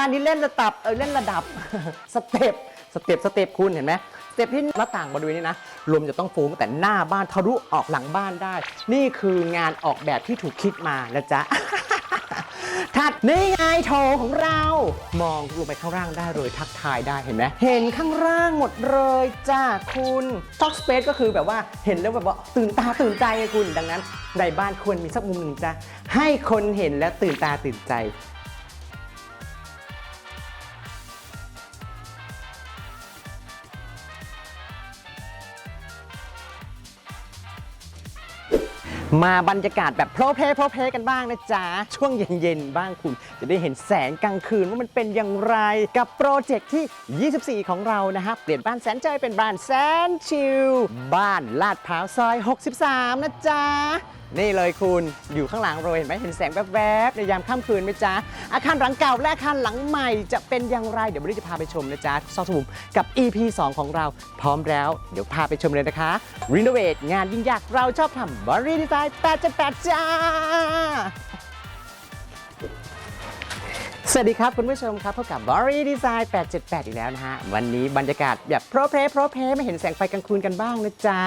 านนี้เล่นระดับเออเล่นระดับ สเต็ปสเต็ปสเต็ปคุณเห็นไหมสเต็ปที่หน้าต่างบริเวณนี้นะลมจะต้องฟูงแต่หน้าบ้านทะลุออกหลังบ้านได้ นี่คืองานออกแบบที่ถูกคิดมานะจ๊ะถัดนี่ไงโถของเรา มองลงไปข้างล่างได้เลยทักทายได้เห็นไหมเห็นข้างล่างหมดเลยจ้าคุณท็อกสเปซก็คือแบบว่าเห็นแล้วแบบว่าตื่นตาตื่นใจคุณดังนั้นในบ้านควรมีสักมุมหนึ่งจ้ะให้คนเห็นแล้วตื่นตาตื่นใจ มาบรรยากาศแบบโพลเพลโพลเพลกันบ้างนะจ๊ะ ช่วงเย็นๆบ้างคุณ จะได้เห็นแสงกลางคืนว่ามันเป็นอย่างไร กับโปรเจกต์ที่ 24 ของเรานะฮะ เปลี่ยนบ้านแสนใจเป็นบ้านแสนชิลบ้านลาดพร้าวซอย 63 นะจ๊ะ นี่เลยคุณอยู่ข้างหลังเราเห็นไหมเห็นแสงแวบๆในยามค่ำคืนไหมจ๊ะ อาคารหลังเก่าและอาคารหลังใหม่จะเป็นอย่างไร เดี๋ยววันนี้จะพาไปชมนะจ๊ะซอสมุมกับ EP 2 ของเราพร้อมแล้ว เดี๋ยวพาไปชมเลยนะคะรีโนเวทงานยิ่งยากเราชอบทำบริดีไซน์8.8จ้า สวัสดีครับ คุณผู้ชมครับพบกับ b o r y Design 878 อีกแล้วนะฮะ วันนี้บรรยากาศแบบโปรเพลโปรเพลไม่เห็นแสงไฟกลางคืนกันบ้างนะจ๊ะ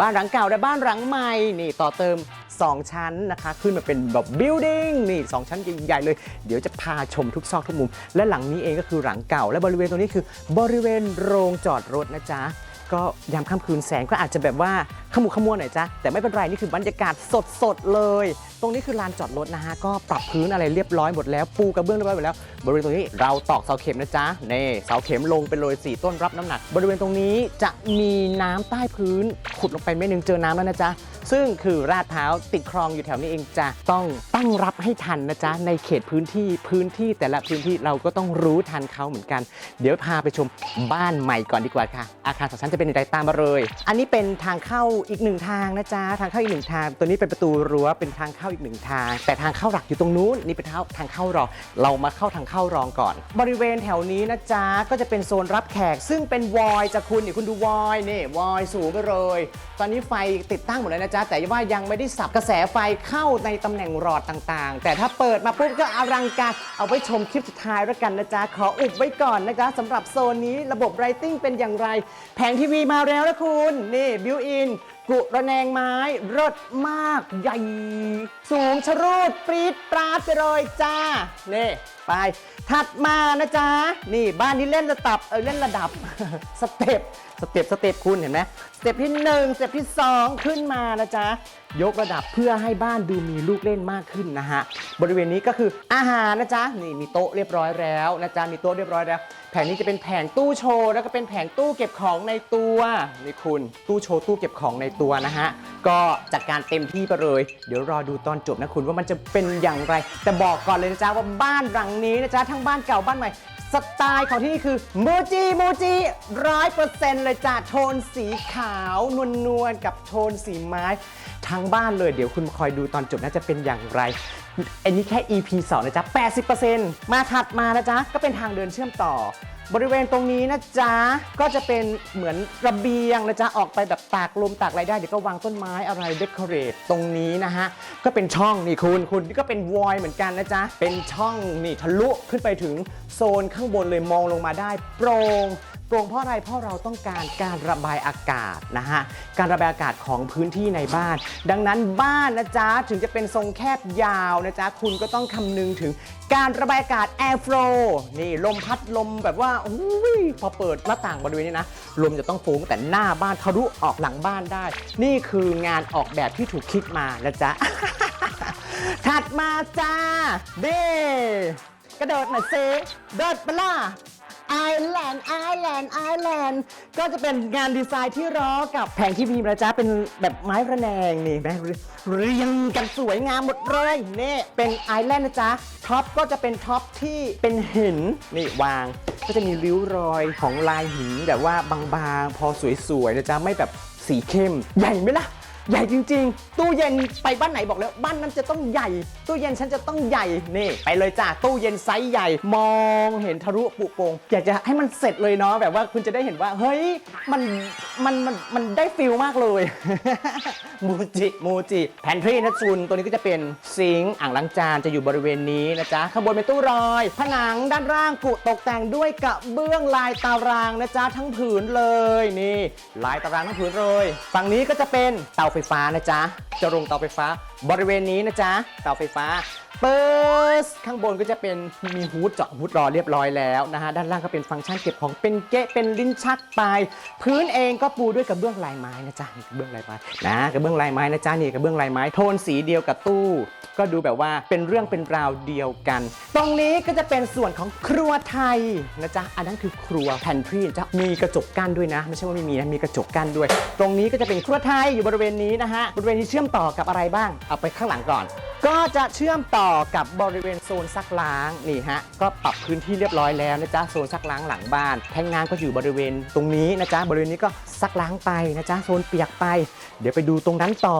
บ้านหลังเก่าและบ้านหลังใหม่ นี่ต่อเติม 2 ชั้นนะคะ ขึ้นมาเป็นแบบ building นี่ 2 ชั้นใหญ่ๆเลย เดี๋ยวจะพาชมทุกซอกทุกมุม และหลังนี้เองก็คือหลังเก่า และบริเวณตรงนี้คือบริเวณโรงจอดรถนะจ๊ะ ก็ยามค่ำคืนแสงก็อาจจะแบบว่าขมุขมัวหน่อยจ้ะแต่ไม่เป็นไร นี่คือบรรยากาศสดๆเลย ตรงนี้คือลานจอดรถนะฮะ ก็ปรับพื้นอะไรเรียบร้อยหมดแล้ว ปูกระเบื้องเรียบร้อยหมดแล้ว บริเวณตรงนี้เราตอกเสาเข็มนะจ๊ะนี่เสาเข็มลงไปเลย4ต้นรับน้ำหนัก บริเวณตรงนี้จะมีน้ำใต้พื้น ขุดลงไปไม่นึงเจอน้ำแล้วนะจ๊ะซึ่งคือราดเท้าวติดคลองอยู่แถวนี้เองจ้ะต้องตั้งรับให้ทันนะจ๊ะในเขตพื้นที่พื้นที่แต่ละพื้นที่เราก็ต้องรู้ทันเขาเหมือนกัน เดี๋ยวพาไปชมบ้านใหม่ก่อนดีกว่าค่ะ อาคารสองชั้นจะเป็นอย่างไรตามมาเลย อันนี้เป็นทางเข้าอีกหนึ่งทางนะจ๊ะทางเข้าอีกหนึ่งทาง ตัวนี้เป็นประตูรั้วเป็นทางเข้าอีกหนึ่งทาง แต่ทางเข้าหลักอยู่ตรงนู้นนี่เป็นทางทางเข้ารองเรามาเข้าทางเข้ารองก่อน บริเวณแถวนี้นะจ๊ะก็จะเป็นโซนรับแขก ซึ่งเป็นวอยจะคุณนี่คุณดูวอยนี่วอยสูงไปเลย ตอนนี้ไฟติดตั้งหมดแล้วนะจ๊ะแต่ว่ายังไม่ได้สับกระแสไฟเข้าในตำแหน่งหลอดต่างๆ แต่ถ้าเปิดมาปุ๊บก็อลังการเอาไว้ชมคลิปสุดท้ายแล้วกันนะจ๊ะขออุบไว้ก่อนนะจ๊ะสำหรับโซนนี้ระบบไรติ้งเป็นอย่างไร แผงทีวีมาแล้วนะคุณ นี่บิวอิน กุระแนงไม้รสมากใหญ่ สูงชรูดปรีดปราดไปเลยจ้า นี่ ไป ถัดมานะจ๊ะ นี่บ้านนี้เล่นระดับเออเล่นระดับ สเต็ปสเต็ปสเต็ปคุณเห็นไหม สเต็ปที่1สเต็ปที่ 2 ขึ้นมานะจ๊ะ ยกระดับเพื่อให้บ้านดูมีลูกเล่นมากขึ้นนะฮะ บริเวณนี้ก็คืออาหารนะจ๊ะ นี่มีโต๊ะเรียบร้อยแล้วนะจ๊ะ มีโต๊ะเรียบร้อยแล้ว แผงนี้จะเป็นแผงตู้โชว์ แล้วก็เป็นแผงตู้เก็บของในตัวนี่คุณตู้โชว์ตู้เก็บของในตัวนะฮะ ก็จัดการเต็มที่ไปเลย เดี๋ยวรอดูตอนจบนะคุณว่ามันจะเป็นอย่างไร แต่บอกก่อนเลยนะจ๊ะว่าบ้านหลังนี้นะจ๊ะทั้งบ้านเก่าบ้านใหม่ สไตล์ของที่นี่คือมูจิมูจิร้อยเปอร์เซ็นต์เลยจ้ะโทนสีขาวนวลนวลๆกับโทนสีไม้ ทั้งบ้านเลยเดี๋ยวคุณคอยดูตอนจบน่าจะเป็นอย่างไร อันนี้แค่ EP 2 นะจ๊ะ 80%มาถัดมานะจ๊ะ ก็เป็นทางเดินเชื่อมต่อ บริเวณตรงนี้นะจ๊ะ ก็จะเป็นเหมือนระเบียงนะจ๊ะ ออกไปแบบตากลมตากอะไรได้ เดี๋ยวก็วางต้นไม้อะไรเดคอเรทตรงนี้นะฮะ ก็เป็นช่องนี่คุณคุณนี่ก็เป็นวอยเหมือนกันนะจ๊ะ เป็นช่องนี่ทะลุขึ้นไปถึงโซนข้างบนเลยมองลงมาได้ โปร่ง โปร่งเพราะอะไรเพราะเราต้องการการระบายอากาศนะฮะการระบายอากาศของพื้นที่ในบ้าน ดังนั้นบ้านนะจ๊ะถึงจะเป็นทรงแคบยาวนะจ๊ะคุณก็ต้องคำนึงถึงการระบายอากาศ air flow นี่ลมพัดลมแบบว่าอุ้ยพอเปิดหน้าต่างบริเวณนี้นะลมจะต้องฟุ้งแต่หน้าบ้านทะลุออกหลังบ้านได้ นี่คืองานออกแบบที่ถูกคิดมานะจ๊ะถัดมาจ้าเด้กระโดดหน่อยเซเดิดปล่ะ ไอแลนด์ไอแลนด์ไอแลนด์ก็จะเป็นงานดีไซน์ที่ล้อกับแผงที่พิมพ์นะจ๊ะเป็นแบบไม้ระแนงนี่แม่เรียงกันสวยงามหมดเลยนี่เป็นไอแลนด์นะจ๊ะท็อปก็จะเป็นท็อปที่เป็นหินนี่วาง ก็จะมีริ้วรอยของลายหินแบบว่าบางๆ พอสวยๆนะจ๊ะไม่แบบสีเข้มใหญ่ไหมล่ะ ใหญ่จริง ๆ ตู้เย็นไปบ้านไหนบอกแล้วบ้านนั้นจะต้องใหญ่ ตู้เย็นฉันจะต้องใหญ่นี่ไปเลยจ้าตู้เย็นไซส์ใหญ่ มองเห็นทะลุปุโปงอยากจะให้มันเสร็จเลยเนาะแบบว่าคุณจะได้เห็นว่าเฮ้ยมันมันมันมันได้ฟิลมากเลย มูจิมูจิแพนทรีนะจุนตัวนี้ก็จะเป็นซิงค์อ่างล้างจานจะอยู่บริเวณนี้นะจ๊ะข้างบนเป็นตู้รอย ผนังด้านล่างกุตกแต่งด้วยกระเบื้องลายตารางนะจ๊ะทั้งผืนเลยนี่ ลายตารางทั้งผืนเลย ฝั่งนี้ก็จะเป็นเตาไฟไฟ้านะจ๊ะจะลงเตาไฟฟ้า บริเวณนี้นะจ๊ะเตาไฟฟ้า เปิดข้างบนก็จะเป็นมีฮูดเจาะฮูดรอเรียบร้อยแล้วนะฮะ ด้านล่างก็เป็นฟังก์ชันเก็บของเป็นเกะเป็นลิ้นชักไป พื้นเองก็ปูด้วยกระเบื้องลายไม้นะจ๊ะกระเบื้องลายไม้นะกระเบื้องลายไม้นะจ๊ะนี่กระเบื้องลายไม้โทนสีเดียวกับตู้ ก็ดูแบบว่าเป็นเรื่องเป็นราวเดียวกัน ตรงนี้ก็จะเป็นส่วนของครัวไทยนะจ๊ะอันนั้นคือครัวแพนทรีจะมีกระจกกั้นด้วยนะไม่ใช่ว่าไม่มีนะมีกระจกกั้นด้วย ตรงนี้ก็จะเป็นครัวไทยอยู่บริเวณนี้นะฮะบริเวณนี้เชื่อมต่อกับอะไรบ้างเอาไปข้างหลังก่อน ก็จะเชื่อมต่อกับบริเวณโซนซักล้างนี่ฮะก็ปรับพื้นที่เรียบร้อยแล้วนะจ๊ะโซนซักล้างหลังบ้าน แทงน้ำก็อยู่บริเวณตรงนี้นะจ๊ะบริเวณนี้ก็ซักล้างไปนะจ๊ะโซนเปียกไป เดี๋ยวไปดูตรงนั้นต่อ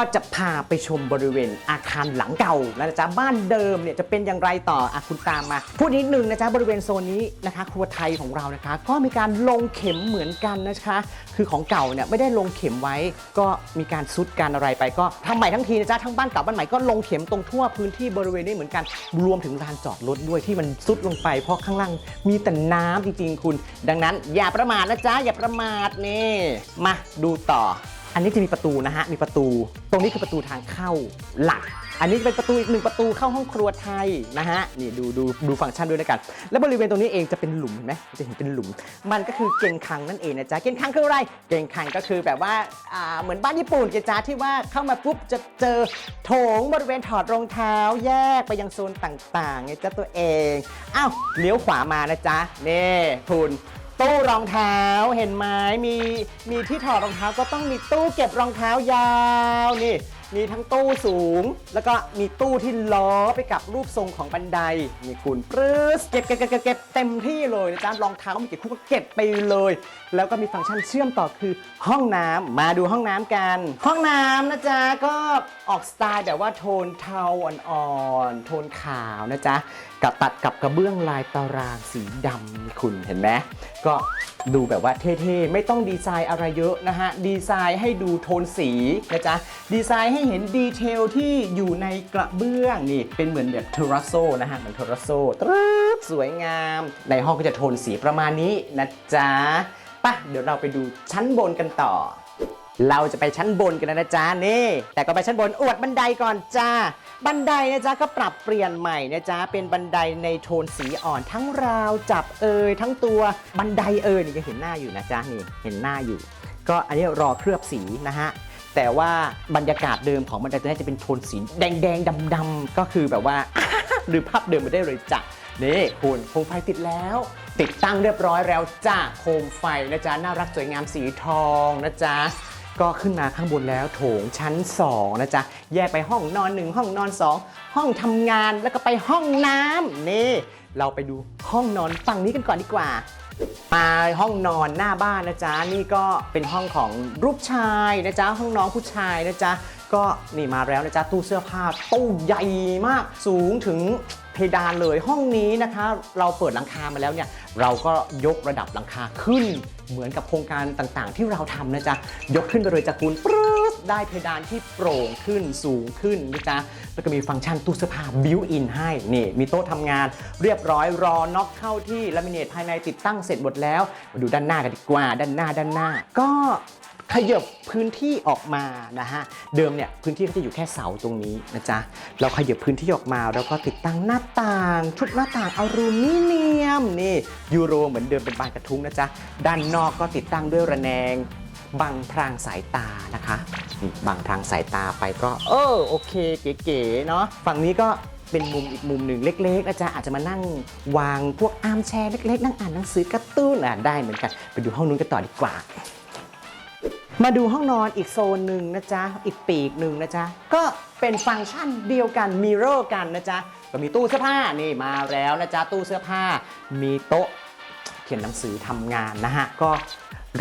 ก็จะพาไปชมบริเวณอาคารหลังเก่านะจ๊ะบ้านเดิมเนี่ยจะเป็นอย่างไรต่ออะคุณตามมาพูดนิดนึงนะจ๊ะบริเวณโซนนี้นะคะ ครัวไทยของเรานะคะ ก็มีการลงเข็มเหมือนกันนะคะ คือของเก่าเนี่ยไม่ได้ลงเข็มไว้ ก็มีการซุดการอะไรไปก็ทำใหม่ทั้งทีนะจ๊ะทั้งบ้านเก่าบ้านใหม่ก็ลงเข็มตรงทั่วพื้นที่บริเวณนี้เหมือนกันรวมถึงลานจอดรถด้วยที่มันซุดลงไป เพราะข้างล่างมีแต่น้ำจริงๆคุณ ดังนั้น อย่าประมาทนะจ๊ะอย่าประมาทนี่มาดูต่อ อันนี้จะมีประตูนะฮะ มีประตู ตรงนี้คือประตูทางเข้าหลัก อันนี้เป็นประตูอีกหนึ่งประตูเข้าห้องครัวไทยนะฮะ นี่ดูดูดูฟังก์ชันด้วยนะกัน แล้วบริเวณตรงนี้เองจะเป็นหลุมเห็นไหมจะเห็นเป็นหลุม มันก็คือเกงคังนั่นเองนะจ๊ะ เกงคังคืออะไร เกงคังก็คือแบบว่า อ่า เหมือนบ้านญี่ปุ่นเจจ้าที่ว่าเข้ามาปุ๊บจะเจอโถงบริเวณถอดรองเท้าแยกไปยังโซนต่างๆไงจ๊ะตัวเอง อ้าว เลี้ยวขวามานะจ๊ะ นี่คุณ ตู้รองเท้าเห็นไหมมีมีที่ถอดรองเท้าก็ต้องมีตู้เก็บรองเท้ายาวนี่ มีทั้งตู้สูง แล้วก็มีตู้ที่ล้อไปกับรูปทรงของบันไดนี่คุณปรื้สเก็บเก็บเก็บเก็บเต็มที่เลยนะจ๊ะรองเท้ามีกี่คู่ก็เก็บไปเลย แล้วก็มีฟังก์ชันเชื่อมต่อคือห้องน้ำมาดูห้องน้ำกัน ห้องน้ำนะจ๊ะก็ออกสไตล์แบบว่าโทนเทาอ่อนๆโทนขาวนะจ๊ะ กับตัดกับกระเบื้องลายตารางสีดำคุณเห็นไหมก็ดูแบบว่าเท่ๆ ไม่ต้องดีไซน์อะไรเยอะนะฮะ ดีไซน์ให้ดูโทนสีนะจ๊ะ ดีไซน์ให้เห็นดีเทลที่อยู่ในกระเบื้องนี่ เป็นเหมือนแบบเทรัสโซนะฮะเหมือนเทรัสโซตรึ๊ดสวยงาม ในห้องก็จะโทนสีประมาณนี้นะจ๊ะปะเดี๋ยวเราไปดูชั้นบนกันต่อ เราจะไปชั้นบนกันนะจ๊ะนี่ แต่ก็ไปชั้นบนอวดบันไดก่อนจ้า บันไดนะจ๊ะก็ปรับเปลี่ยนใหม่นะจ๊ะเป็นบันไดในโทนสีอ่อนทั้งราวจับเอยทั้งตัวบันไดเอยนี่ยังเห็นหน้าอยู่นะจ๊ะนี่เห็นหน้าอยู่ ก็อันนี้รอเคลือบสีนะฮะแต่ว่าบรรยากาศเดิมของบันไดตัวนี้จะเป็นโทนสีแดงๆดงดำๆก็คือแบบว่าหรือภาพเดิมไม่ได้เลยจ้ะนี่คุณโคมไฟติดแล้ว ติดตั้งเรียบร้อยแล้วจ้าโคมไฟนะจ๊ะน่ารักสวยงามสีทองนะจ๊ะ ก็ขึ้นมาข้างบนแล้วโถงชั้น 2 นะจ๊ะ แยกไปห้องนอน 1 ห้องนอน 2 ห้องทำงานแล้วก็ไปห้องน้ำนี่ เราไปดูห้องนอนฝั่งนี้กันก่อนดีกว่ามาห้องนอนหน้าบ้านนะจ๊ะนี่ก็เป็นห้องของรูปชายนะจ๊ะห้องน้องผู้ชายนะจ๊ะก็นี่มาแล้วนะจ๊ะตู้เสื้อผ้าตู้ใหญ่มากสูงถึง เพดานเลยห้องนี้นะคะ เราเปิดหลังคามาแล้วเนี่ยเราก็ยกระดับหลังคาขึ้น เหมือนกับโครงการต่างๆ ที่เราทำนะจ๊ะยกขึ้นไปเลยจากคุณปรึ๊ดได้เพดานที่โปร่งขึ้นสูงขึ้นนะจ๊ะแล้วก็มีฟังก์ชันตู้เสื้อผ้าบิวอินให้นี่มีโต๊ะทำงานเรียบร้อยรอน็อกเข้าที่ลามิเนตภายในติดตั้งเสร็จหมดแล้ว มาดูด้านหน้ากันดีกว่า ด้านหน้าด้านหน้า ก็ ขยับพื้นที่ออกมานะฮะเดิมเนี่ยพื้นที่ก็จะอยู่แค่เสาตรงนี้นะจ๊ะเราขยับพื้นที่ออกมาแล้วก็ติดตั้งหน้าต่าง ชุดหน้าต่างอลูมิเนียมนี่ยูโรเหมือนเดิมเป็นบานกระทุ้งนะจ๊ะด้านนอกก็ติดตั้งด้วยระแนงบังพรางสายตานะคะบังพรางสายตาไปก็ เออโอเคเก๋ๆเนาะฝั่งนี้ก็เป็นมุมอีกมุมหนึ่งเล็กๆนะจ๊ะอาจจะมานั่งวางพวกอาร์มแชร์เล็กๆ นั่งอ่านหนังสือการ์ตูนอะได้เหมือนกัน ไปดูห้องนู้นกันต่อดีกว่า มาดูห้องนอนอีกโซนหนึ่งนะจ๊ะ อีกปีกหนึ่งนะจ๊ะ ก็เป็นฟังก์ชันเดียวกันมิเรอร์กันนะจ๊ะ ก็มีตู้เสื้อผ้านี่มาแล้วนะจ๊ะ ตู้เสื้อผ้า มีโต๊ะเขียนหนังสือทำงานนะฮะ ก็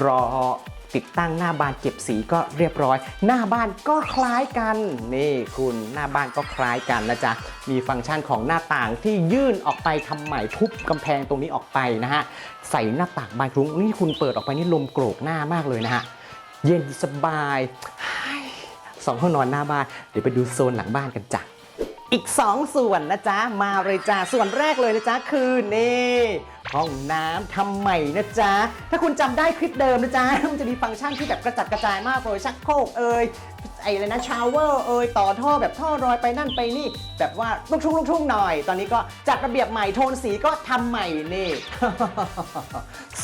รอติดตั้งหน้าบานเก็บสีก็เรียบร้อย หน้าบ้านก็คล้ายกันนี่คุณหน้าบ้านก็คล้ายกันนะจ๊ะมีฟังก์ชันของหน้าต่างที่ยื่นออกไปทำใหม่ทุบกำแพงตรงนี้ออกไปนะฮะใส่หน้าต่างบานกรุ้งนี่คุณเปิดออกไปนี่ลมโกรกหน้ามากเลยนะฮะ เย็นสบายสองห้องนอนหน้าบ้าน เดี๋ยวไปดูโซนหลังบ้านกันจ้ะอีก 2 ส่วนนะจ๊ะ มาเลยจ้าส่วนแรกเลยนะจ๊ะ คือนี่ห้องน้ำทำใหม่นะจ๊ะ ถ้าคุณจำได้คลิปเดิมนะจ๊ะ มันจะมีฟังก์ชันที่แบบกระจัดกระจายมากเลยชักโครกเอ่ย ไอ้อะไรนะชาวเวอร์เอ่ยต่อท่อแบบท่อรอยไปนั่นไปนี่ แบบว่าลูกทุ่งลูกทุ่งหน่อย ตอนนี้ก็จัดระเบียบใหม่โทนสีก็ทำใหม่นี่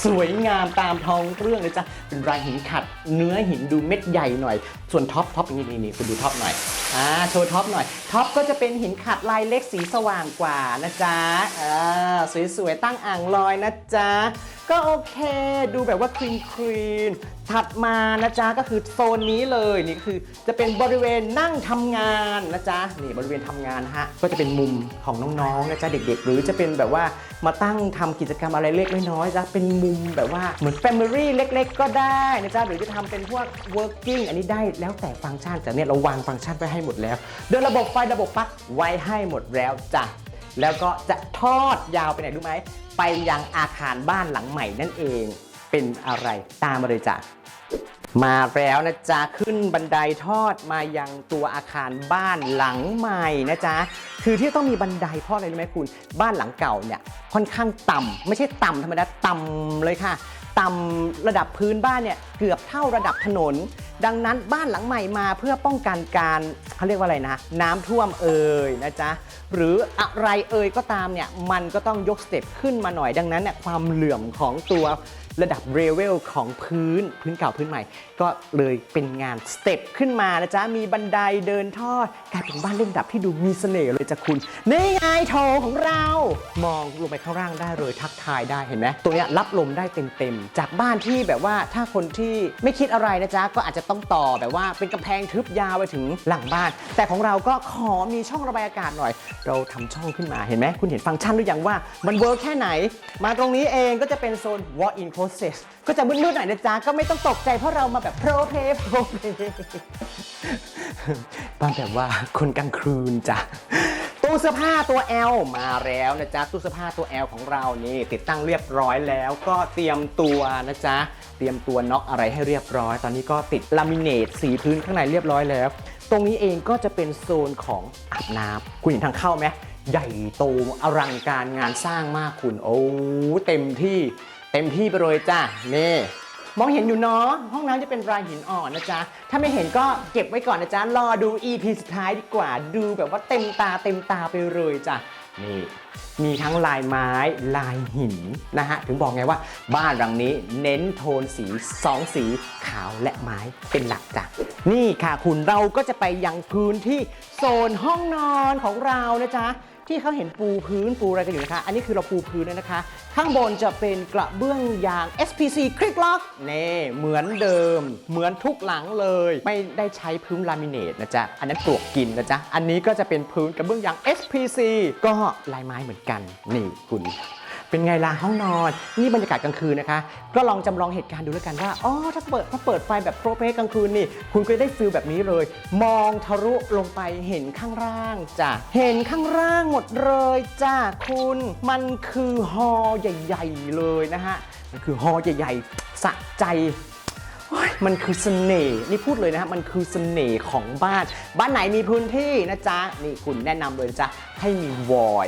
สวยงามตามท้องเรื่องเลยจ้ะเป็นลายหินขัดเนื้อหินดูเม็ดใหญ่หน่อย ส่วนท็อปท็อปนี่นี่นี่คุณดูท็อปหน่อยอ่าโชว์ท็อปหน่อยท็อปก็จะเป็นหินขัดลายเล็กสีสว่างกว่านะจ๊ะอ่าสวยๆตั้งอ่างลอยนะจ๊ะก็โอเค ดูแบบว่าคลีนคลีนถัดมานะจ๊ะก็คือโซนนี้เลยนี่คือจะเป็นบริเวณนั่งทำงานนะจ๊ะนี่บริเวณทำงานฮะก็จะเป็นมุมของน้องๆนะจ๊ะเด็ก ๆ หรือจะเป็นแบบว่ามาตั้งทำกิจกรรมอะไรเล็กน้อยๆจ๊ะเป็นมุมแบบว่าเหมือน Family เล็ก ๆ ก็ได้นะจ๊ะหรือจะทำเป็นพวก working อันนี้ได้แล้วแต่ฟังก์ชันแต่เนี่ยเราวางฟังก์ชันไว้ให้หมดแล้วโดยระบบไฟระบบปลั๊กไว้ให้หมดแล้วจ้ะ แล้วก็จะทอดยาวไปไหนรู้ไหม ไปยังอาคารบ้านหลังใหม่นั่นเอง เป็นอะไรตามมาเลยจ้ะมาแล้วนะจ๊ะ ขึ้นบันไดทอดมายังตัวอาคารบ้านหลังใหม่นะจ๊ะ คือที่ต้องมีบันไดเพราะอะไรรู้ไหมคุณ บ้านหลังเก่าเนี่ยค่อนข้างต่ำไม่ใช่ต่ำธรรมดาต่ำเลยค่ะ ต่ำระดับพื้นบ้านเนี่ยเกือบเท่าระดับถนน ดังนั้นบ้านหลังใหม่มาเพื่อป้องกันการเขาเรียกว่าอะไรนะน้ำท่วมเอ่ยนะจ๊ะหรืออะไรเอ่ยก็ตามเนี่ยมันก็ต้องยกสเต็ปขึ้นมาหน่อยดังนั้นเนี่ยความเหลื่อมของตัว ระดับเรเวลของพื้นพื้นเก่าพื้นใหม่ ก็เลยเป็นงานสเต็ปขึ้นมานะจ๊ะ มีบันไดเดินทอดกลายเป็นบ้านเล่นดับที่ดูมีเสน่ห์เลยจ้ะคุณนี่ไงโถของเรา มองลงไปข้างล่างได้เลยทักทายได้เห็นไหมตัวนี้รับลมได้เต็มๆจากบ้านที่แบบว่าถ้าคนที่ไม่คิดอะไรนะจ๊ะก็อาจจะต้องต่อแบบว่าเป็นกำแพงทึบยาวไปถึงหลังบ้าน แต่ของเราก็ขอมีช่องระบายอากาศหน่อย เราทำช่องขึ้นมาเห็นไหมคุณเห็นฟังก์ชันหรือยังว่ามันเวิร์กแค่ไหน มาตรงนี้เองก็จะเป็นโซน walk in closet ก็จะมืดๆหน่อยนะจ๊ะ ก็ไม่ต้องตกใจเพราะเรามาแบบโปรเพยโปรเพย์บ้านแบบว่าคนกลางคืนจ้ะตู้เสื้อผ้าตัว L มาแล้วนะจ๊ะตู้เสื้อผ้าตัว L ของเรานี่ ติดตั้งเรียบร้อยแล้วก็เตรียมตัวนะจ๊ะเตรียมตัวน็อกอะไรให้เรียบร้อย ตอนนี้ก็ติดลามิเนตสีพื้นข้างในเรียบร้อยแล้ว ตรงนี้เองก็จะเป็นโซนของอาบน้ำคุณเห็นทางเข้าไหมใหญ่โตอลังการงานสร้างมากคุณโอ้เต็มที่ เต็มที่ไปเลยจ้ะนี่มองเห็นอยู่เนาะห้องน้ำจะเป็นรายหินอ่อนนะจ๊ะ ถ้าไม่เห็นก็เก็บไว้ก่อนนะจ๊ะ รอดู EP สุดท้ายดีกว่าดูแบบว่าเต็มตาเต็มตาไปเลยจ้ะนี่มีทั้งลายไม้ลายหินนะฮะ ถึงบอกไงว่าบ้านหลังนี้เน้นโทนสีสองสีขาวและไม้เป็นหลักจ้ะ นี่ค่ะคุณเราก็จะไปยังพื้นที่โซนห้องนอนของเรานะจ๊ะ ที่เขาเห็นปูพื้นปูอะไรกันอยู่นะคะ อันนี้คือเราปูพื้นแล้วนะคะ ข้างบนจะเป็นกระเบื้องยาง SPC คลิกล็อกนี่เหมือนเดิม เหมือนทุกหลังเลย ไม่ได้ใช้พื้นลามิเนตนะจ๊ะ อันนั้นปลวกกินนะจ๊ะ อันนี้ก็จะเป็นพื้นกระเบื้องยาง SPC ก็ลายไม้เหมือนกัน นี่คุณ เป็นไงล่ะห้องนอน นี่บรรยากาศกลางคืนนะคะ ก็ลองจำลองเหตุการณ์ดูแล้วกันว่าอ๋อถ้าเปิดถ้าเปิดไฟแบบโปรเพกลางคืนนี่ คุณก็ได้ฟิลแบบนี้เลย มองทะลุลงไปเห็นข้างล่างจ้ะเห็นข้างล่างหมดเลยจ้ะคุณมันคือฮอใหญ่ ๆ เลยนะฮะมันคือฮอใหญ่ๆสะใจมันคือเสน่ห์นี่พูดเลยนะฮะมันคือเสน่ห์ของบ้าน บ้านไหนมีพื้นที่นะจ๊ะ นี่คุณแนะนำเลยจ๊ะให้มีวอย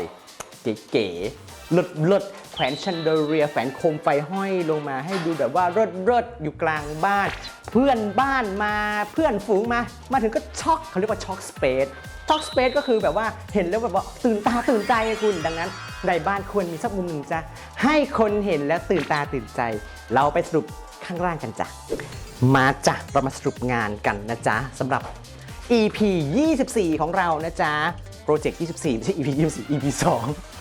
เก๋ๆ เลิศเลิศแขวนชันเดอเรียแขวนโคมไฟห้อยลงมาให้ดูแบบว่าเลิศเลิศอยู่กลางบ้าน เพื่อนบ้านมาเพื่อนฝูงมา มาถึงก็ช็อกเขาเรียกว่าช็อกสเปซช็อกสเปซก็คือแบบว่าเห็นแล้วแบบว่าตื่นตาตื่นใจคุณดังนั้นในบ้านควรมีสักมุมหนึ่งจ้ะให้คนเห็นแล้วตื่นตาตื่นใจ เราไปสรุปข้างล่างกันจ้ะมาจ้ะเรามาสรุปงานกันนะจ๊ะสำหรับ EP 24 ของเรานะจ๊ะโปรเจกต์ 24 ไม่ใช่ EP 24 EP 2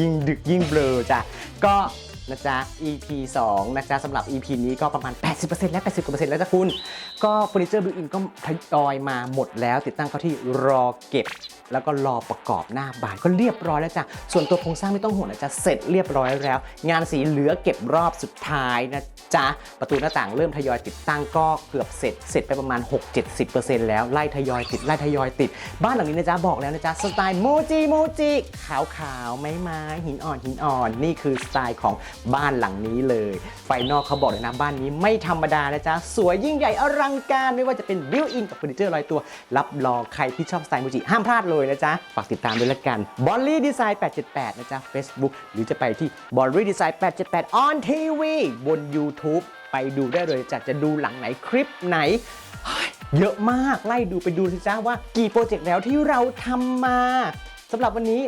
ยิ่งดึกยิ่งเบลอจ้ะ ก็นะจ๊ะ EP 2 นะจ๊ะสำหรับ EP นี้ก็ประมาณ 80%แล้ว 80กว่าเปอร์เซ็นต์แล้วจ้ะคุณ ก็เฟอร์นิเจอร์บิวอินก็ทยอยมาหมดแล้ว ติดตั้งเข้าที่รอเก็บแล้วก็รอประกอบหน้าบานก็เรียบร้อยแล้วจ้ะส่วนตัวโครงสร้างไม่ต้องห่วงนะจ๊ะเสร็จเรียบร้อยแล้ว งานสีเหลือเก็บรอบสุดท้ายนะจ๊ะประตูหน้าต่างเริ่มทยอยติดตั้งก็เกือบเสร็จ เสร็จไปประมาณ 6-70%แล้วไล่ทยอยติดไล่ทยอยติด บ้านหลังนี้นะจ๊ะบอกแล้วนะจ๊ะสไตล์โมจิโมจิขาวขาวไม้ไม้หินอ่อนหินอ่อนนี่คือสไตล์ของบ้านหลังนี้เลย ไฟนอกเขาบอกเลยนะบ้านนี้ไม่ธรรมดานะจ๊ะสวยยิ่งใหญ่อลังการไม่ว่าจะเป็นบิวอินกับเฟอร์นิเจอร์ร้อยตัว รับรองใครที่ชอบสไตล์โมจิห้ามพลาดเลยนะจ๊ะ ฝากติดตามด้วยละกันบอลลี่ดีไซน์878 นะจ๊ะ Facebook หรือจะไปที่บอลลี่ดีไซน์878 on TV บน YouTube ไปดูได้เลยจ้ะจะดูหลังไหนคลิปไหน เยอะมากไล่ดูไปดูสิจ้าว่ากี่โปรเจกต์แล้วที่เราทำมาสำหรับวันนี้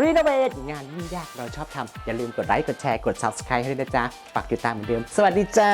รีโนเวทงานยิ่งยากเราชอบทำอย่าลืมกดไลค์กดแชร์กด Subscribe ให้ด้วยนะจ๊ะฝากติดตามเหมือนเดิม สวัสดีจ้า